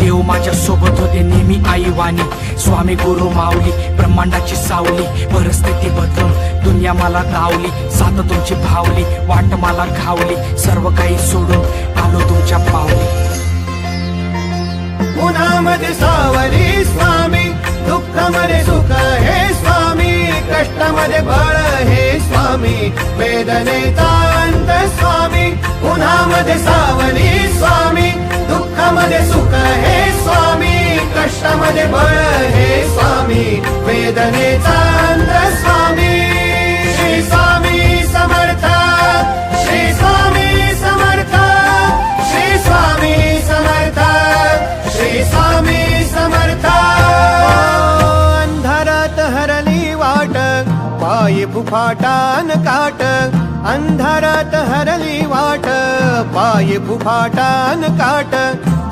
देव माझ्या सोबत होते नेहमी आई वाणी स्वामी गुरु माऊली ब्रह्मांडाची सावली परिस्थिती बदलून दुनिया मला धावली सात तुमची भावली वाट मला घावली सर्व काही सोडून आलो तुमच्या पावली. उन्हामध्ये सावली स्वामी दुःखामध्ये सुख हे स्वामी कष्टामध्ये बळ हे स्वामी वेदने अंत स्वामी उन्हामध्ये सावली कष्टामध्ये बळ हे स्वामी वेदनेचा अंत स्वामी. श्री स्वामी समर्थ श्री स्वामी समर्थ श्री स्वामी समर्थ श्री स्वामी समर्थ. अंधारात हरली वाट पायी फुफाटान काट. अंधारात हरली वाट पायी फुफाटान काट.